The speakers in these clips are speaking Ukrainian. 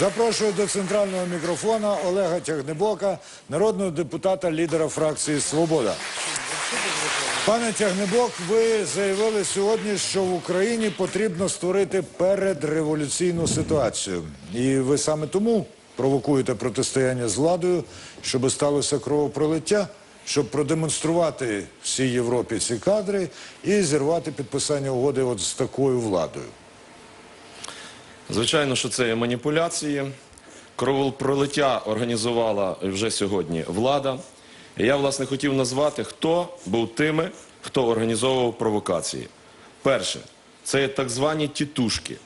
Запрошую до центрального мікрофона Олега Тягнебока, народного депутата, лідера фракції Свобода. Пане Тягнебок, ви заявили сьогодні, що в Україні потрібно створити передреволюційну ситуацію. І ви саме тому провокуєте протистояння з владою, щоб сталося кровопролиття, щоб продемонструвати всій Європі ці кадри і зірвати підписання угоди от з такою владою. Звичайно, що це є маніпуляції. Кровопролиття організувала вже сьогодні влада. І я, власне, хотів назвати, хто був тими, хто організовував провокації. Перше, це є так звані тітушки.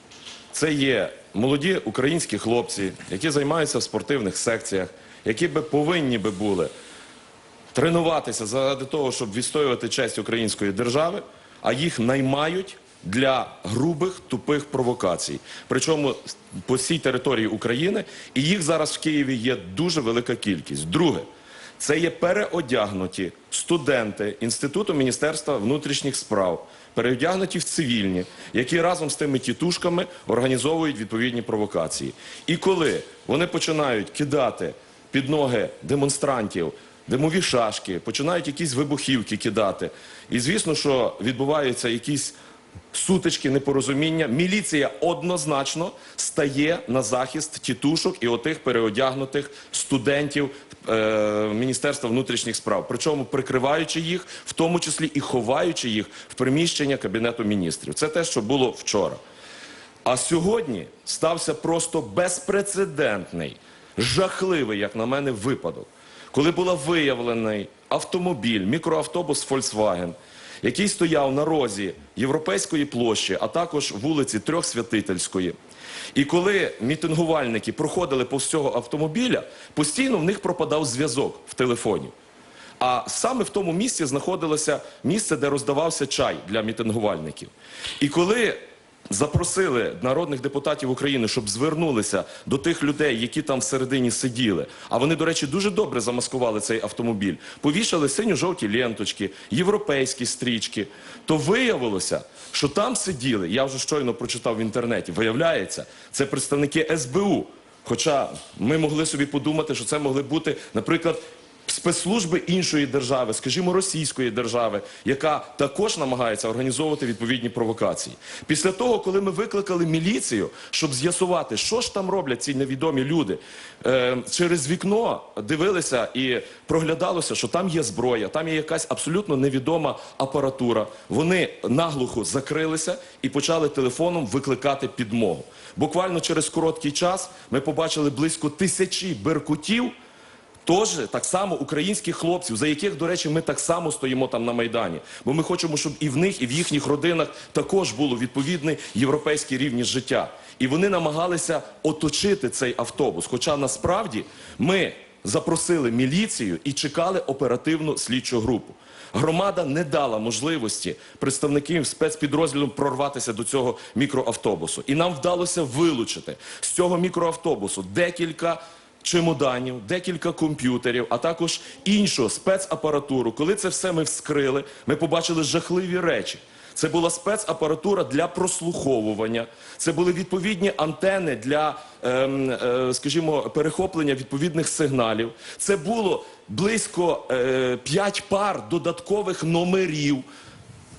Це є молоді українські хлопці, які займаються в спортивних секціях, які би повинні би були тренуватися заради того, щоб відстоювати честь української держави, а їх наймають для грубих тупих провокацій. Причому по всій території України, і їх зараз в Києві є дуже велика кількість. Друге, це є переодягнуті студенти Інституту Міністерства внутрішніх справ, переодягнуті в цивільні, які разом з тими тітушками організовують відповідні провокації. І коли вони починають кидати під ноги демонстрантів димові шашки, починають якісь вибухівки кидати. І звісно, що відбуваються якісь сутички, непорозуміння. Міліція однозначно стає на захист тітушок і отих переодягнутих студентів е, Міністерства внутрішніх справ, причому прикриваючи їх, в тому числі і ховаючи їх в приміщення Кабінету міністрів. Це те, що було вчора. А сьогодні стався просто безпрецедентний, жахливий, як на мене, випадок, коли був виявлений автомобіль, мікроавтобус Volkswagen, який стояв на розі Європейської площі, а також вулиці Трьохсвятительської. І коли мітингувальники проходили повз цього автомобіля, постійно в них пропадав зв'язок в телефоні. А саме в тому місці знаходилося місце, де роздавався чай для мітингувальників. І коли запросили народних депутатів України, щоб звернулися до тих людей, які там всередині сиділи, а вони, до речі, дуже добре замаскували цей автомобіль, повішали синьо-жовті ленточки, європейські стрічки, то виявилося, що там сиділи, я вже щойно прочитав в інтернеті, виявляється, це представники СБУ. Хоча ми могли собі подумати, що це могли бути, наприклад, спецслужби іншої держави, скажімо, російської держави, яка також намагається організовувати відповідні провокації. Після того, коли ми викликали міліцію, щоб з'ясувати, що ж там роблять ці невідомі люди, е, через вікно дивилися і проглядалося, що там є зброя, там є якась абсолютно невідома апаратура. Вони наглухо закрилися і почали телефоном викликати підмогу. Буквально через короткий час ми побачили близько тисячі беркутів. Тож так само українських хлопців, за яких, до речі, ми так само стоїмо там на майдані. Бо ми хочемо, щоб і в них, і в їхніх родинах також було відповідний європейський рівність життя. І вони намагалися оточити цей автобус. Хоча насправді ми запросили міліцію і чекали оперативну слідчу групу. Громада не дала можливості представникам спецпідрозділу прорватися до цього мікроавтобусу. І нам вдалося вилучити з цього мікроавтобусу декілька чемоданів, декілька комп'ютерів, а також іншу спецапаратуру. Коли це все ми вскрили, ми побачили жахливі речі. Це була спецапаратура для прослуховування. Це були відповідні антени для, ем, е, скажімо, перехоплення відповідних сигналів. Це було близько е, 5 пар додаткових номерів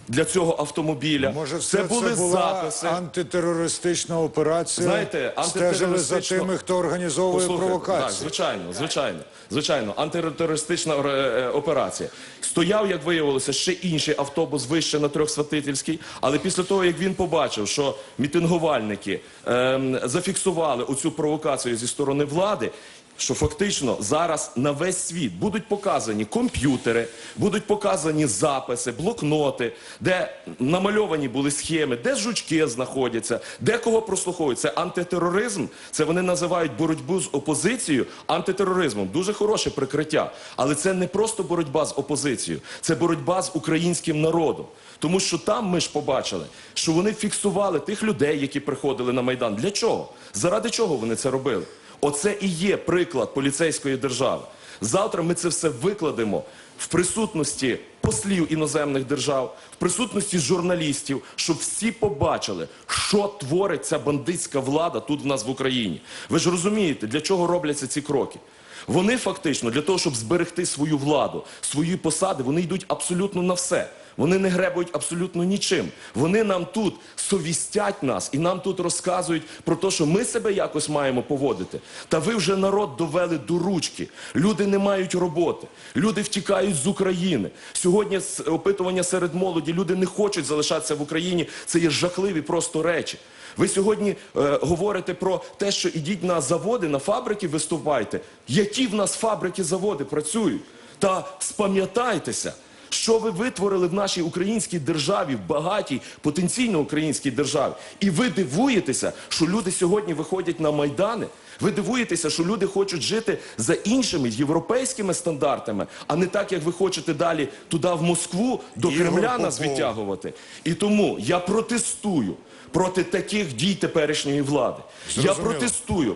для цього автомобіля. Може, це все були це була записи. антитерористична операція? Знаєте, стежили за тими, хто організовує Послухайте, провокації. Так, звичайно, звичайно, звичайно, антитерористична е, е, операція. Стояв, як виявилося, ще інший автобус вище на Трьохсвятительській, але після того, як він побачив, що мітингувальники ем, зафіксували оцю провокацію зі сторони влади. Що фактично зараз на весь світ будуть показані комп'ютери, будуть показані записи, блокноти, де намальовані були схеми, де жучки знаходяться, де кого прослуховують. Це антитероризм. Це вони називають боротьбу з опозицією антитероризмом. Дуже хороше прикриття. Але це не просто боротьба з опозицією, це боротьба з українським народом. Тому що там ми ж побачили, що вони фіксували тих людей, які приходили на майдан. Для чого? Заради чого вони це робили? Оце і є приклад поліцейської держави. Завтра ми це все викладемо в присутності послів іноземних держав, в присутності журналістів, щоб всі побачили, що творить ця бандитська влада тут в нас в Україні. Ви ж розумієте, для чого робляться ці кроки? Вони фактично для того, щоб зберегти свою владу, свої посади, вони йдуть абсолютно на все. Вони не гребують абсолютно нічим. Вони нам тут совістять нас і нам тут розказують про те, що ми себе якось маємо поводити. Та ви вже народ довели до ручки. Люди не мають роботи, люди втікають з України. Сьогодні опитування серед молоді люди не хочуть залишатися в Україні. Це є жахливі просто речі. Ви сьогодні е, говорите про те, що ідіть на заводи, на фабрики виступайте. Які в нас фабрики, заводи працюють? Та спам'ятайтеся, що ви витворили в нашій українській державі, в багатій, потенційно українській державі. І ви дивуєтеся, що люди сьогодні виходять на майдани. Ви дивуєтеся, що люди хочуть жити за іншими європейськими стандартами, а не так, як ви хочете далі туди, в Москву, до Кремля нас відтягувати. І тому я протестую проти таких дій теперішньої влади. Я протестую.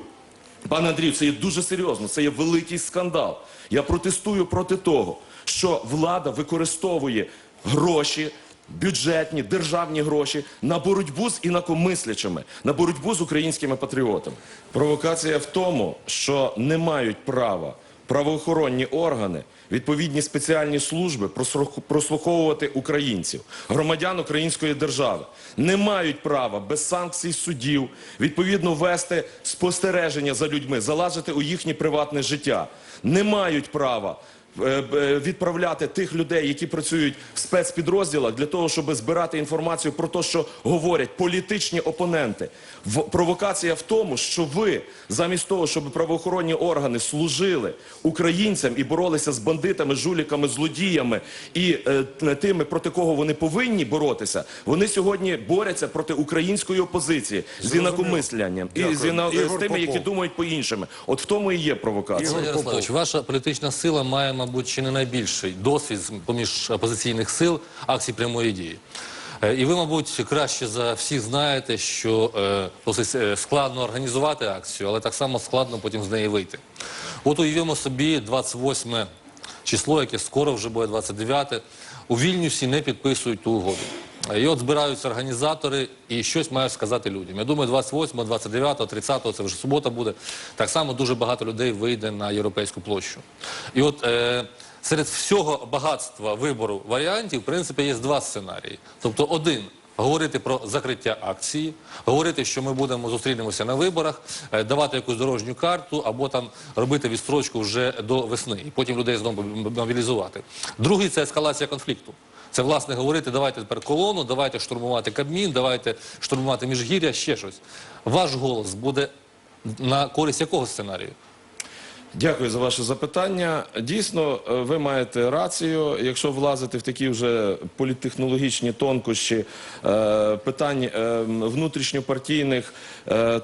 Пане Андрію, це є дуже серйозно, це є великий скандал. Я протестую проти того, що влада використовує гроші, бюджетні, державні гроші на боротьбу з інакомислячими, на боротьбу з українськими патріотами. Провокація в тому, що не мають права правоохоронні органи, відповідні спеціальні служби прослуховувати українців, громадян української держави, не мають права без санкцій судів відповідно вести спостереження за людьми, залазити у їхнє приватне життя, не мають права. Е, е, Відправляти тих людей, які працюють в спецпідрозділах, для того, щоб збирати інформацію про те, що говорять політичні опоненти. В- провокація в тому, що ви замість того, щоб правоохоронні органи служили українцям і боролися з бандитами, жуліками, злодіями і е, тими, проти кого вони повинні боротися, вони сьогодні борються проти української опозиції з інакомислянням і з, іна- з тими, які думають по-іншому. От в тому і є провокація. Ігор Ярославович, ваша політична сила має, мабуть, чи не найбільший досвід поміж опозиційних сил акцій прямої дії. Е, І ви, мабуть, краще за всіх знаєте, що е, е, складно організувати акцію, але так само складно потім з неї вийти. От уявімо собі 28 число, яке скоро вже буде 29, у Вільнюсі не підписують ту угоду. Е, І от збираються організатори і щось мають сказати людям. Я думаю, 28, 29, 30, це вже субота буде. Так само дуже багато людей вийде на європейську площу. І от е, серед всього багатства вибору варіантів, в принципі, є два сценарії. Тобто, один говорити про закриття акції, говорити, що ми будемо зустрінемося на виборах, е, давати якусь дорожню карту або там робити відстрочку вже до весни, і потім людей знову мобілізувати. Другий це ескалація конфлікту. Це власне говорити, давайте тепер колону, давайте штурмувати Кабмін, давайте штурмувати Міжгір'я, ще щось. Ваш голос буде на користь якого сценарію? Дякую за ваше запитання. Дійсно, е, ви маєте рацію. Якщо влазити в такі вже політтехнологічні тонкощі е, питань е, внутрішньопартійних,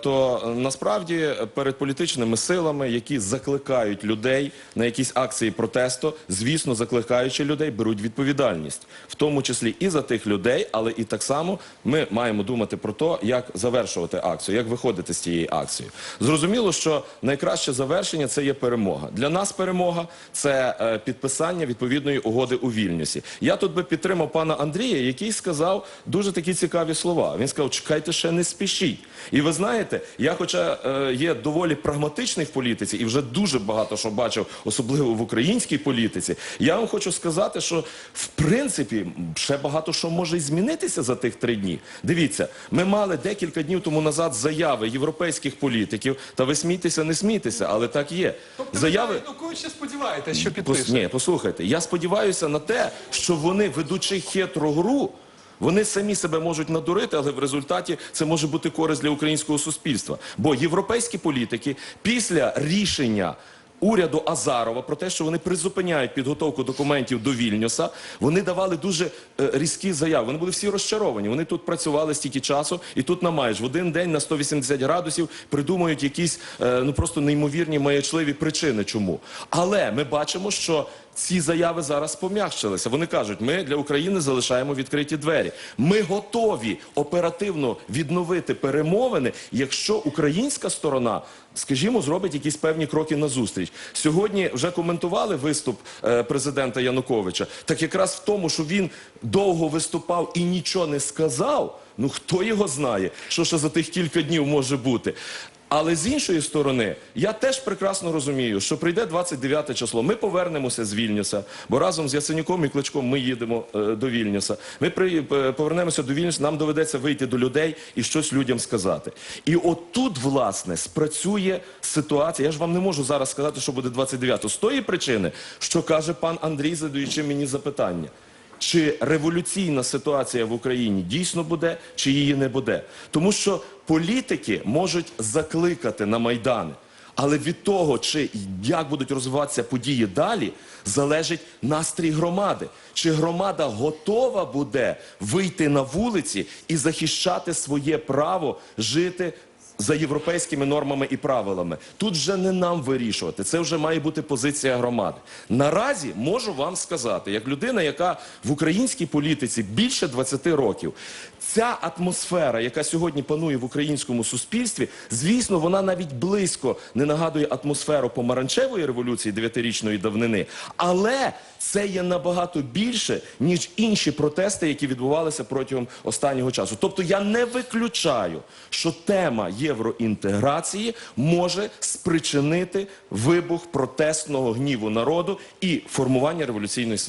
то насправді перед політичними силами, які закликають людей на якісь акції протесту, звісно, закликаючи людей, беруть відповідальність, в тому числі і за тих людей, але і так само ми маємо думати про те, як завершувати акцію, як виходити з цієї акції. Зрозуміло, що найкраще завершення це є перемога. Для нас перемога це е, підписання відповідної угоди у Вільнюсі. Я тут би підтримав пана Андрія, який сказав дуже такі цікаві слова. Він сказав: чекайте, ще не спішіть. І ви знаєте, я, хоча е, є доволі прагматичний в політиці, і вже дуже багато що бачив, особливо в українській політиці. Я вам хочу сказати, що в принципі ще багато що може змінитися за тих три дні. Дивіться, ми мали декілька днів тому назад заяви європейських політиків. Та ви смійтеся, не смійтеся, але так є. Тобто Заяви. ви, ну, ще сподіваєтесь, що підпишуть? Ні, послухайте, я сподіваюся на те, що вони, ведучи хитру гру, вони самі себе можуть надурити, але в результаті це може бути користь для українського суспільства. Бо європейські політики після рішення. Уряду Азарова про те, що вони призупиняють підготовку документів до Вільнюса, вони давали дуже е, різкі заяви. Вони були всі розчаровані. Вони тут працювали стільки часу, і тут на майже в один день на 180 градусів придумують якісь е, ну просто неймовірні маячливі причини. Чому? Але ми бачимо, що ці заяви зараз пом'якшилися. Вони кажуть, ми для України залишаємо відкриті двері. Ми готові оперативно відновити перемовини, якщо українська сторона, скажімо, зробить якісь певні кроки назустріч. Сьогодні вже коментували виступ е, президента Януковича. Так якраз в тому, що він довго виступав і нічого не сказав. Ну хто його знає, що ще за тих кілька днів може бути. Але з іншої сторони, я теж прекрасно розумію, що прийде 29 число. Ми повернемося з Вільнюса, бо разом з Ясенюком і Кличком ми їдемо е, до Вільнюса. Ми при, е, повернемося до Вільнюса, нам доведеться вийти до людей і щось людям сказати. І от тут, власне, спрацює ситуація. Я ж вам не можу зараз сказати, що буде 29 З тої причини, що каже пан Андрій, задаючи мені запитання. Чи революційна ситуація в Україні дійсно буде, чи її не буде? Тому що політики можуть закликати на майдани, але від того, чи як будуть розвиватися події далі, залежить настрій громади. Чи громада готова буде вийти на вулиці і захищати своє право жити за європейськими нормами і правилами. Тут вже не нам вирішувати. Це вже має бути позиція громади. Наразі можу вам сказати, як людина, яка в українській політиці більше 20 років, ця атмосфера, яка сьогодні панує в українському суспільстві, звісно, вона навіть близько не нагадує атмосферу помаранчевої революції дев'ятирічної давнини, але це є набагато більше, ніж інші протести, які відбувалися протягом останнього часу. Тобто я не виключаю, що тема євроінтеграції може спричинити вибух протестного гніву народу і формування революційної ситуації.